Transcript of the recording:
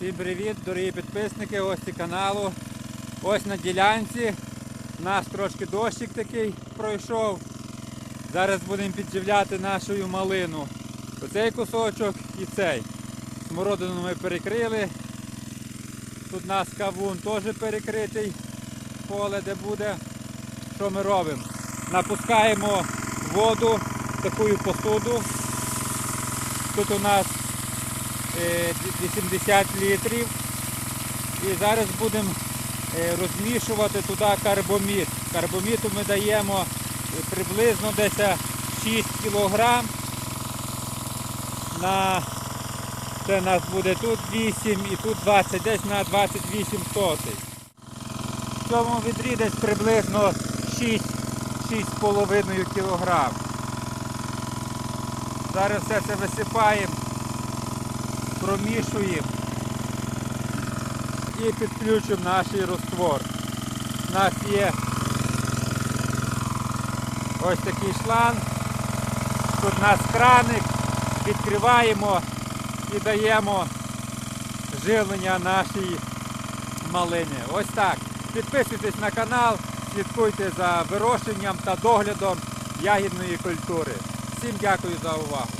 Всім привіт, дорогі підписники, гості каналу. Ось на ділянці. У нас трошки дощик такий пройшов. Зараз будемо підживляти нашу малину. Оцей кусочок і цей. Смородину ми перекрили. Тут у нас кавун теж перекритий. Поле де буде. Що ми робимо? Напускаємо воду в таку посуду. Тут у нас 80 літрів. І зараз будемо е, розмішувати туди карбомід. Карбоміту ми даємо е, приблизно десь 6 кг. На це у нас буде тут 8 і тут 20, десь на 28 сотий. В цьому відрі десь приблизно 6 6,5 кг. Зараз все це висипаємо промішуємо і підключимо наш розтвор. У нас є ось такий шланг. Тут у нас краник, відкриваємо і даємо живлення нашій малині. Ось так. Підписуйтесь на канал, слідкуйте за вирощенням та доглядом ягідної культури. Всім дякую за увагу.